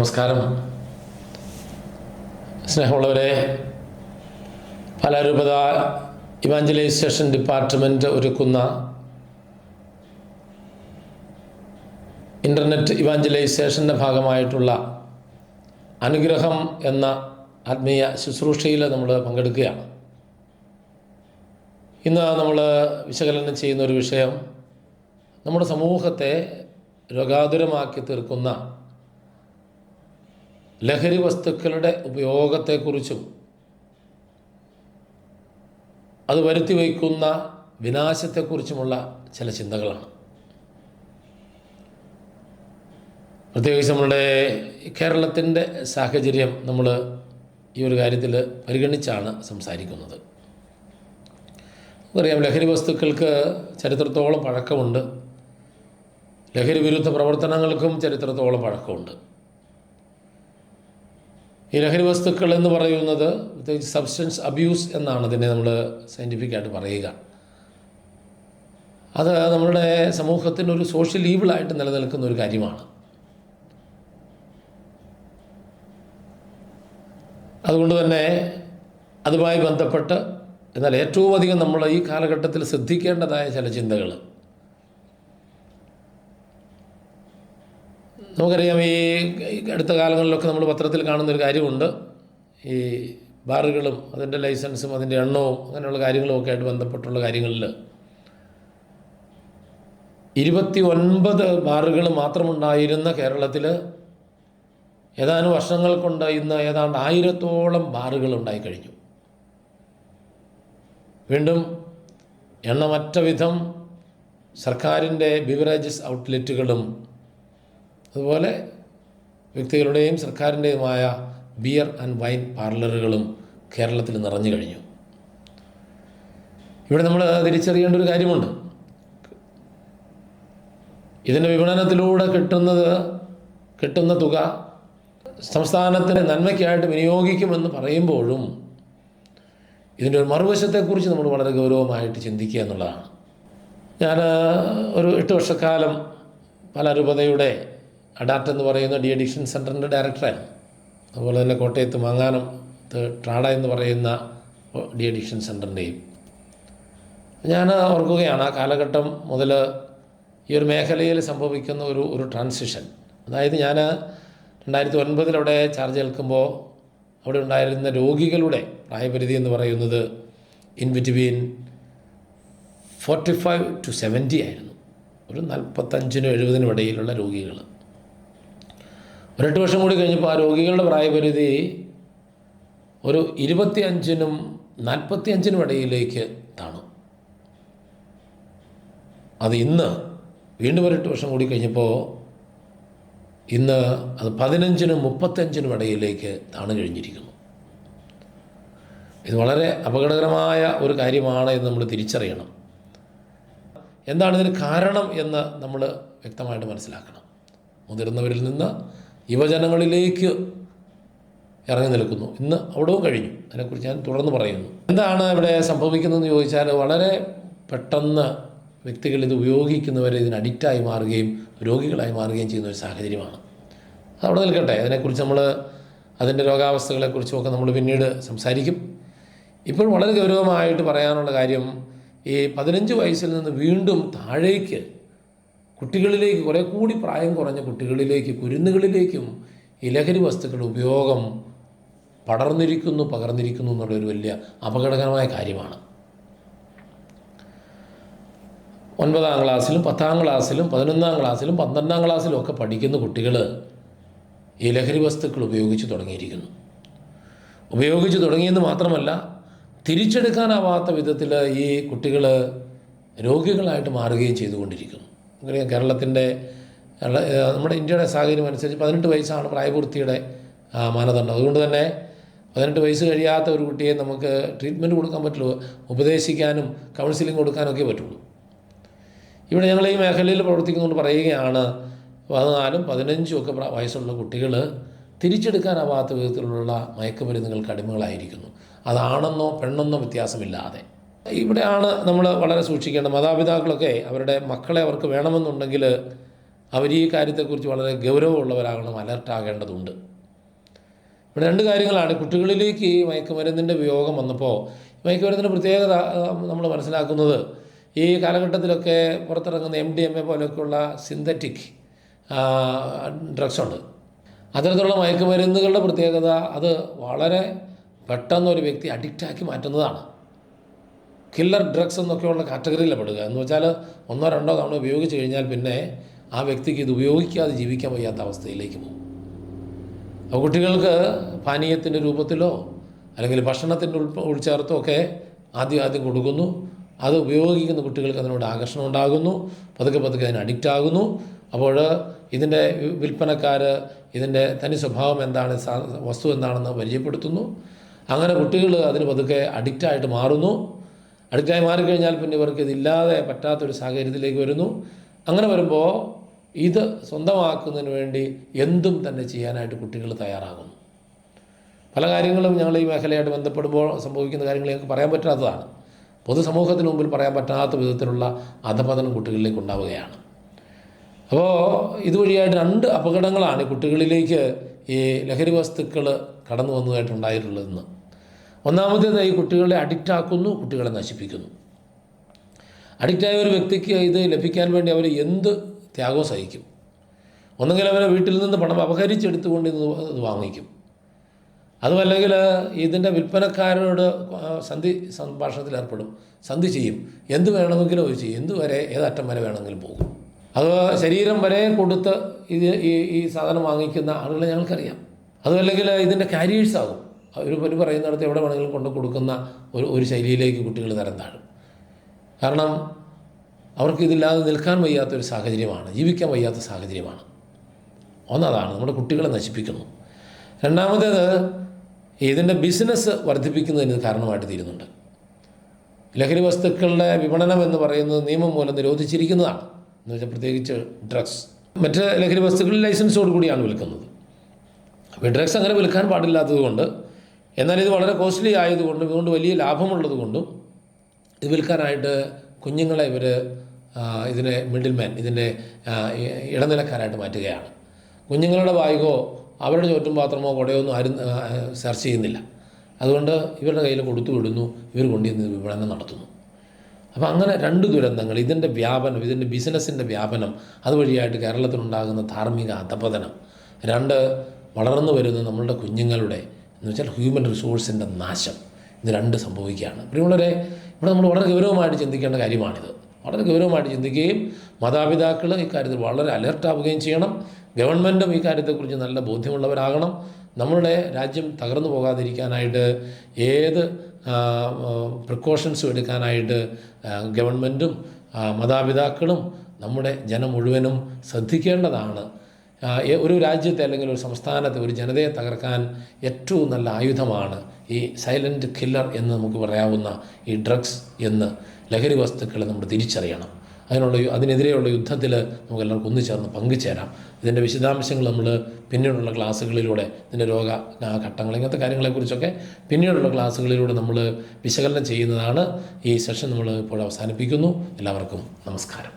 നമസ്കാരം. സ്നേഹമുള്ളവരെ പാലാരൂപത ഇവാഞ്ചലൈസേഷൻ ഡിപ്പാർട്ട്മെന്റ് ഒരുക്കുന്ന ഇന്റർനെറ്റ് ഇവാഞ്ചലൈസേഷന്റെ ഭാഗമായിട്ടുള്ള അനുഗ്രഹം എന്ന ആത്മീയ ശുശ്രൂഷയിൽ നമ്മൾ പങ്കെടുക്കുകയാണ്. ഇന്ന് നമ്മൾ വിശകലനം ചെയ്യുന്ന ഒരു വിഷയം നമ്മുടെ സമൂഹത്തെ രോഗാതുരമാക്കി തീർക്കുന്ന ലഹരി വസ്തുക്കളുടെ ഉപയോഗത്തെക്കുറിച്ചും അത് വരുത്തി വയ്ക്കുന്ന വിനാശത്തെക്കുറിച്ചുമുള്ള ചില ചിന്തകളാണ്. പ്രത്യേകിച്ച് നമ്മുടെ കേരളത്തിന്റെ സാഹചര്യം നമ്മൾ ഈ ഒരു കാര്യത്തിൽ പരിഗണിച്ചാണ് സംസാരിക്കുന്നത്. നമുക്കറിയാം ലഹരി വസ്തുക്കൾക്ക് ചരിത്രത്തോളം പഴക്കമുണ്ട്. ലഹരി വിരുദ്ധ പ്രവർത്തനങ്ങൾക്കും ചരിത്രത്തോളം പഴക്കമുണ്ട്. ഈ ലഹരി വസ്തുക്കൾ എന്ന് പറയുന്നത് പ്രത്യേകിച്ച് സബ്സ്റ്റൻസ് അബ്യൂസ് എന്നാണ് അതിനെ നമ്മൾ സയന്റിഫിക്കായിട്ട് പറയുക. അത് നമ്മുടെ സമൂഹത്തിന് ഒരു സോഷ്യൽ ഈവിളായിട്ട് നിലനിൽക്കുന്ന ഒരു കാര്യമാണ്. അതുകൊണ്ട് തന്നെ അതുമായി ബന്ധപ്പെട്ട് എന്നാൽ ഏറ്റവും അധികം നമ്മൾ ഈ കാലഘട്ടത്തിൽ ശ്രദ്ധിക്കേണ്ടതായ ചില ചിന്തകൾ. നമുക്കറിയാം ഈ അടുത്ത കാലങ്ങളിലൊക്കെ നമ്മൾ പത്രത്തിൽ കാണുന്നൊരു കാര്യമുണ്ട്. ഈ ബാറുകളും അതിന്റെ ലൈസൻസും അതിന്റെ എണ്ണവും അങ്ങനെയുള്ള കാര്യങ്ങളുമൊക്കെ ആയിട്ട് ബന്ധപ്പെട്ടുള്ള കാര്യങ്ങളിൽ ഇരുപത്തി ഒൻപത് ബാറുകൾ മാത്രമുണ്ടായിരുന്ന കേരളത്തിൽ ഏതാനും വർഷങ്ങൾ കൊണ്ട് ഇന്ന് ഏതാണ്ട് ആയിരത്തോളം ബാറുകൾ ഉണ്ടായിക്കഴിഞ്ഞു വീണ്ടും എണ്ണമറ്റ വിധം സർക്കാരിന്റെ ബിവറേജസ് ഔട്ട്ലെറ്റുകളും അതുപോലെ വ്യക്തികളുടെയും സർക്കാരിന്റെയുമായ ബിയർ ആൻഡ് വൈൻ പാർലറുകളും കേരളത്തിൽ നിറഞ്ഞു കഴിഞ്ഞു. ഇവിടെ നമ്മൾ തിരിച്ചറിയേണ്ട ഒരു കാര്യമുണ്ട്. ഇതിന്റെ വിപണനത്തിലൂടെ കിട്ടുന്നത് കിട്ടുന്ന തുക സംസ്ഥാനത്തിന് നന്മയ്ക്കായിട്ട് വിനിയോഗിക്കുമെന്ന് പറയുമ്പോഴും ഇതിന്റെ ഒരു മറുവശത്തെക്കുറിച്ച് നമ്മൾ വളരെ ഗൗരവമായിട്ട് ചിന്തിക്കുക എന്നുള്ളതാണ്. ഞാൻ ഒരു എട്ട് വർഷക്കാലം പല രൂപതയുടെ അഡാപ്റ്റ് എന്ന് പറയുന്ന ഡി അഡിക്ഷൻ സെന്ററിന്റെ ഡയറക്ടറായിരുന്നു. അതുപോലെ തന്നെ കോട്ടയത്ത് മാങ്ങാനം ട്രാഡ എന്ന് പറയുന്ന ഡി അഡിക്ഷൻ സെന്ററിന്റെയും ഞാൻ ഓർക്കുകയാണ് ആ കാലഘട്ടം മുതൽ ഈ ഒരു മേഖലയിൽ സംഭവിക്കുന്ന ഒരു ഒരു ട്രാൻസിഷൻ അതായത് ഞാൻ രണ്ടായിരത്തി ഒൻപതിൽ അവിടെ ചാർജ് ഏൽക്കുമ്പോൾ അവിടെ ഉണ്ടായിരുന്ന രോഗികളുടെ പ്രായപരിധി എന്ന് പറയുന്നത് in between forty five to seventy ആയിരുന്നു. ഒരു നാൽപ്പത്തഞ്ചിനും എഴുപതിനും ഇടയിലുള്ള രോഗികൾ ഒരെട്ട് വർഷം കൂടി കഴിഞ്ഞപ്പോൾ ആ രോഗികളുടെ പ്രായപരിധി ഒരു ഇരുപത്തി അഞ്ചിനും നാൽപ്പത്തി അഞ്ചിനും ഇടയിലേക്ക് താണു. അത് ഇന്ന് വീണ്ടും ഒരെട്ട് വർഷം കൂടി കഴിഞ്ഞപ്പോൾ ഇന്ന് അത് പതിനഞ്ചിനും മുപ്പത്തഞ്ചിനും ഇടയിലേക്ക് താണു കഴിഞ്ഞിരിക്കുന്നു. ഇത് വളരെ അപകടകരമായ ഒരു കാര്യമാണ് എന്ന് നമ്മൾ തിരിച്ചറിയണം. എന്താണ് ഇതിന് കാരണം എന്ന് നമ്മൾ വ്യക്തമായിട്ട് മനസ്സിലാക്കണം. മുതിർന്നവരിൽ നിന്ന് യുവജനങ്ങളിലേക്ക് ഇറങ്ങി നിൽക്കുന്നു. ഇന്ന് അവിടവും കഴിഞ്ഞു. അതിനെക്കുറിച്ച് ഞാൻ തുടർന്ന് പറയുന്നു. എന്താണ് ഇവിടെ സംഭവിക്കുന്നതെന്ന് ചോദിച്ചാൽ വളരെ പെട്ടെന്ന് വ്യക്തികൾ ഇത് ഉപയോഗിക്കുന്നവരെ ഇതിന് അഡിക്റ്റായി മാറുകയും രോഗികളായി മാറുകയും ചെയ്യുന്ന ഒരു സാഹചര്യമാണ്. അവിടെ നിൽക്കട്ടെ. അതിനെക്കുറിച്ച് നമ്മൾ അതിന്റെ രോഗാവസ്ഥകളെക്കുറിച്ചുമൊക്കെ നമ്മൾ പിന്നീട് സംസാരിക്കും. ഇപ്പോൾ വളരെ ഗൗരവമായിട്ട് പറയാനുള്ള കാര്യം ഈ പതിനഞ്ച് വയസ്സിൽ നിന്ന് വീണ്ടും താഴേക്ക് കുട്ടികളിലേക്ക് കുറേ കൂടി പ്രായം കുറഞ്ഞ കുട്ടികളിലേക്ക് കുരുന്നുകളിലേക്കും ഇലഹരി ലഹരി വസ്തുക്കളുടെ ഉപയോഗം പടർന്നിരിക്കുന്നു പകർന്നിരിക്കുന്നു എന്നുള്ളൊരു വലിയ അപകടകരമായ കാര്യമാണ്. ഒൻപതാം ക്ലാസ്സിലും പത്താം ക്ലാസ്സിലും പതിനൊന്നാം ക്ലാസ്സിലും പന്ത്രണ്ടാം ക്ലാസ്സിലും ഒക്കെ പഠിക്കുന്ന കുട്ടികൾ ഈ ലഹരി വസ്തുക്കൾ ഉപയോഗിച്ച് തുടങ്ങിയിരിക്കുന്നു. ഉപയോഗിച്ച് തുടങ്ങിയെന്ന് മാത്രമല്ല തിരിച്ചെടുക്കാനാവാത്ത വിധത്തിൽ ഈ കുട്ടികൾ രോഗികളായിട്ട് മാറുകയും ചെയ്തുകൊണ്ടിരിക്കുന്നു. കേരളത്തിന്റെ നമ്മുടെ ഇന്ത്യയുടെ സാഹചര്യം അനുസരിച്ച് പതിനെട്ട് വയസ്സാണ് പ്രായപൂർത്തിയുടെ മാനദണ്ഡം. അതുകൊണ്ട് തന്നെ പതിനെട്ട് വയസ്സ് കഴിയാത്ത ഒരു കുട്ടിയെ നമുക്ക് ട്രീറ്റ്മെന്റ് കൊടുക്കാൻ പറ്റുള്ളൂ ഉപദേശിക്കാനും കൗൺസിലിംഗ് കൊടുക്കാനൊക്കെ പറ്റുള്ളൂ. ഇവിടെ ഞങ്ങൾ ഈ മേഖലയിൽ പ്രവർത്തിക്കുന്നതുകൊണ്ട് പറയുകയാണ് പതിനാലും പതിനഞ്ചും ഒക്കെ വയസ്സുള്ള കുട്ടികൾ തിരിച്ചെടുക്കാനാവാത്ത വിധത്തിലുള്ള മയക്കുമരുന്നുകൾക്ക് അടിമകളായിരിക്കുന്നു. അതാണെന്നോ പെണ്ണെന്നോ വ്യത്യാസമില്ലാതെ. ഇവിടെയാണ് നമ്മൾ വളരെ സൂക്ഷിക്കേണ്ടത്. മാതാപിതാക്കളൊക്കെ അവരുടെ മക്കളെ അവർക്ക് വേണമെന്നുണ്ടെങ്കിൽ അവർ ഈ കാര്യത്തെക്കുറിച്ച് വളരെ ഗൗരവമുള്ളവരാകണം അലർട്ടാകേണ്ടതുണ്ട്. ഇവിടെ രണ്ട് കാര്യങ്ങളാണ്. കുട്ടികളിലേക്ക് ഈ മയക്കുമരുന്നിന്റെ ഉപയോഗം വന്നപ്പോൾ മയക്കുമരുന്നിന്റെ പ്രത്യേകത നമ്മൾ മനസ്സിലാക്കുന്നത് ഈ കാലഘട്ടത്തിലൊക്കെ പുറത്തിറങ്ങുന്ന എം ഡി എം എ പോലെയൊക്കെയുള്ള സിന്തറ്റിക് ഡ്രഗ്സുണ്ട് അത്തരത്തിലുള്ള മയക്കുമരുന്നുകളുടെ പ്രത്യേകത അത് വളരെ പെട്ടെന്ന് ഒരു വ്യക്തി അഡിക്റ്റാക്കി മാറ്റുന്നതാണ്. കില്ലർ ഡ്രഗ്സ് എന്നൊക്കെയുള്ള കാറ്റഗറിയിൽ പെടുക. എന്ന് വെച്ചാൽ ഒന്നോ രണ്ടോ തവണ ഉപയോഗിച്ച് കഴിഞ്ഞാൽ പിന്നെ ആ വ്യക്തിക്ക് ഇത് ഉപയോഗിക്കാതെ ജീവിക്കാൻ വയ്യാത്ത അവസ്ഥയിലേക്ക് പോകും. അപ്പോൾ കുട്ടികൾക്ക് പാനീയത്തിന്റെ രൂപത്തിലോ അല്ലെങ്കിൽ ഭക്ഷണത്തിന്റെ ഉൾപ്പ ഉൾച്ചേർത്തോ ഒക്കെ ആദ്യം ആദ്യം കൊടുക്കുന്നു. അത് ഉപയോഗിക്കുന്ന കുട്ടികൾക്ക് അതിനോട് ആകർഷണം ഉണ്ടാകുന്നു. പതുക്കെ പതുക്കെ അതിന് അഡിക്റ്റ് ആകുന്നു. അപ്പോൾ ഇതിന്റെ വിൽപ്പനക്കാർ ഇതിന്റെ തനി സ്വഭാവം എന്താണ് വസ്തു എന്താണെന്ന് പരിചയപ്പെടുത്തുന്നു. അങ്ങനെ കുട്ടികൾ അതിന് പതുക്കെ അഡിക്റ്റായിട്ട് മാറുന്നു. അഡിക്റ്റായി മാറിക്കഴിഞ്ഞാൽ പിന്നെ ഇവർക്ക് ഇതില്ലാതെ പറ്റാത്തൊരു സാഹചര്യത്തിലേക്ക് വരുന്നു. അങ്ങനെ വരുമ്പോൾ ഇത് സ്വന്തമാക്കുന്നതിന് വേണ്ടി എന്തും തന്നെ ചെയ്യാനായിട്ട് കുട്ടികൾ തയ്യാറാകുന്നു. പല കാര്യങ്ങളും ഞങ്ങൾ ഈ മേഖലയായിട്ട് ബന്ധപ്പെടുമ്പോൾ സംഭവിക്കുന്ന കാര്യങ്ങൾ ഞങ്ങൾക്ക് പറയാൻ പറ്റാത്തതാണ്. പൊതുസമൂഹത്തിന് മുമ്പിൽ പറയാൻ പറ്റാത്ത വിധത്തിലുള്ള അധപതനം കുട്ടികളിലേക്ക് ഉണ്ടാവുകയാണ്. അപ്പോൾ ഇതുവഴിയായിട്ട് രണ്ട് അപകടങ്ങളാണ് കുട്ടികളിലേക്ക് ഈ ലഹരി വസ്തുക്കൾ കടന്നു വന്നതായിട്ടുണ്ടായിട്ടുള്ളതെന്ന് ഒന്നാമത്തേത് ഈ കുട്ടികളെ അഡിക്റ്റ് ആക്കുന്നു കുട്ടികളെ നശിപ്പിക്കുന്നു. അഡിക്റ്റായ ഒരു വ്യക്തിക്ക് ഇത് ലഭിക്കാൻ വേണ്ടി അവർ എന്ത് ത്യാഗവും സഹിക്കും. ഒന്നെങ്കിൽ അവരെ വീട്ടിൽ നിന്ന് പണം അപഹരിച്ചെടുത്തുകൊണ്ട് ഇത് ഇത് വാങ്ങിക്കും. അതുമല്ലെങ്കിൽ ഇതിന്റെ വിൽപ്പനക്കാരോട് സന്ധി സംഭാഷണത്തിൽ ഏർപ്പെടും. സന്ധി ചെയ്യും. എന്ത് വേണമെങ്കിലും അവർ ചെയ്യും. എന്ത് വരെ ഏതറ്റം വരെ വേണമെങ്കിലും പോകും. അത് ശരീരം വരെ കൊടുത്ത് ഇത് ഈ ഈ സാധനം വാങ്ങിക്കുന്ന ആളുകളെ ഞങ്ങൾക്കറിയാം. അതുമല്ലെങ്കിൽ ഇതിന്റെ കാരിയേഴ്സ് ആകും. ഒരു ഒരു പറയുന്നിടത്ത് എവിടെ വേണമെങ്കിലും കൊണ്ട് കൊടുക്കുന്ന ഒരു ഒരു ശൈലിയിലേക്ക് കുട്ടികൾ തരം കാരണം അവർക്ക് ഇതില്ലാതെ നിൽക്കാൻ വയ്യാത്തൊരു സാഹചര്യമാണ് ജീവിക്കാൻ വയ്യാത്ത സാഹചര്യമാണ്. ഒന്നതാണ് നമ്മുടെ കുട്ടികളെ നശിപ്പിക്കുന്നു. രണ്ടാമത്തേത് ഇതിന്റെ ബിസിനസ് വർദ്ധിപ്പിക്കുന്നതിന് കാരണമായിട്ട് തീരുന്നുണ്ട്. ലഹരി വസ്തുക്കളുടെ വിപണനം എന്ന് പറയുന്നത് നിയമം മൂലം നിരോധിച്ചിരിക്കുന്നതാണ്. എന്ന് വെച്ചാൽ പ്രത്യേകിച്ച് ഡ്രഗ്സ് മറ്റ് ലഹരി വസ്തുക്കളിൽ ലൈസൻസോട് കൂടിയാണ് വിൽക്കുന്നത്. അപ്പോൾ ഡ്രഗ്സ് അങ്ങനെ വിൽക്കാൻ പാടില്ലാത്തതുകൊണ്ട് എന്നാൽ ഇത് വളരെ കോസ്റ്റ്ലി ആയതുകൊണ്ടും ഇതുകൊണ്ട് വലിയ ലാഭമുള്ളത് കൊണ്ടും ഇത് വിൽക്കാനായിട്ട് കുഞ്ഞുങ്ങളെ ഇവർ ഇതിനെ മിഡിൽ മാൻ ഇതിന്റെ ഇടനിലക്കാരായിട്ട് മാറ്റുകയാണ്. കുഞ്ഞുങ്ങളുടെ ബാഗോ അവരുടെ ചോറ്റും പാത്രമോ കുടയോ ഒന്നും ആരും സെർച്ച് ചെയ്യുന്നില്ല. അതുകൊണ്ട് ഇവരുടെ കയ്യിൽ കൊടുത്തു വിടുന്നു ഇവർ കൊണ്ടുവന്ന് വിപണനം നടത്തുന്നു. അപ്പോൾ അങ്ങനെ രണ്ട് ദുരന്തങ്ങൾ ഇതിന്റെ വ്യാപനം ഇതിന്റെ ബിസിനസ്സിന്റെ വ്യാപനം അതുവഴിയായിട്ട് കേരളത്തിലുണ്ടാകുന്ന ധാർമ്മിക അധപതനം രണ്ട് വളർന്നു വരുന്ന നമ്മളുടെ കുഞ്ഞുങ്ങളുടെ എന്ന് വെച്ചാൽ ഹ്യൂമൻ റിസോഴ്സിന്റെ നാശം ഇത് രണ്ട് സംഭവിക്കുകയാണ്. പ്രിയമുള്ളവരെ ഇവിടെ നമ്മൾ വളരെ ഗൗരവമായിട്ട് ചിന്തിക്കേണ്ട കാര്യമാണിത്. വളരെ ഗൗരവമായിട്ട് ചിന്തിക്കുകയും മാതാപിതാക്കൾ ഇക്കാര്യത്തിൽ വളരെ അലർട്ടാവുകയും ചെയ്യണം. ഗവൺമെന്റും ഈ കാര്യത്തെക്കുറിച്ച് നല്ല ബോധ്യമുള്ളവരാകണം. നമ്മളുടെ രാജ്യം തകർന്നു പോകാതിരിക്കാനായിട്ട് ഏത് പ്രിക്കോഷൻസും എടുക്കാനായിട്ട് ഗവൺമെന്റും മാതാപിതാക്കളും നമ്മുടെ ജനം മുഴുവനും ശ്രദ്ധിക്കേണ്ടതാണ്. ഒരു രാജ്യത്തെ അല്ലെങ്കിൽ ഒരു സംസ്ഥാനത്തെ ഒരു ജനതയെ തകർക്കാൻ ഏറ്റവും നല്ല ആയുധമാണ് ഈ സൈലന്റ് കില്ലർ എന്ന് നമുക്ക് പറയാവുന്ന ഈ ഡ്രഗ്സ് എന്ന് ലഹരി വസ്തുക്കളെ നമ്മൾ തിരിച്ചറിയണം. അതിനുള്ള അതിനെതിരെയുള്ള യുദ്ധത്തിൽ നമുക്ക് എല്ലാവർക്കും ഒന്നു ചേർന്ന് പങ്കുചേരാം. ഇതിന്റെ വിശദാംശങ്ങൾ നമ്മൾ പിന്നീടുള്ള ക്ലാസ്സുകളിലൂടെ ഇതിന്റെ രോഗ ഘട്ടങ്ങൾ ഇങ്ങനത്തെ കാര്യങ്ങളെക്കുറിച്ചൊക്കെ പിന്നീടുള്ള ക്ലാസ്സുകളിലൂടെ നമ്മൾ വിശകലനം ചെയ്യുന്നതാണ് ഈ സെഷൻ നമ്മൾ ഇപ്പോൾ അവസാനിപ്പിക്കുന്നു. എല്ലാവർക്കും നമസ്കാരം.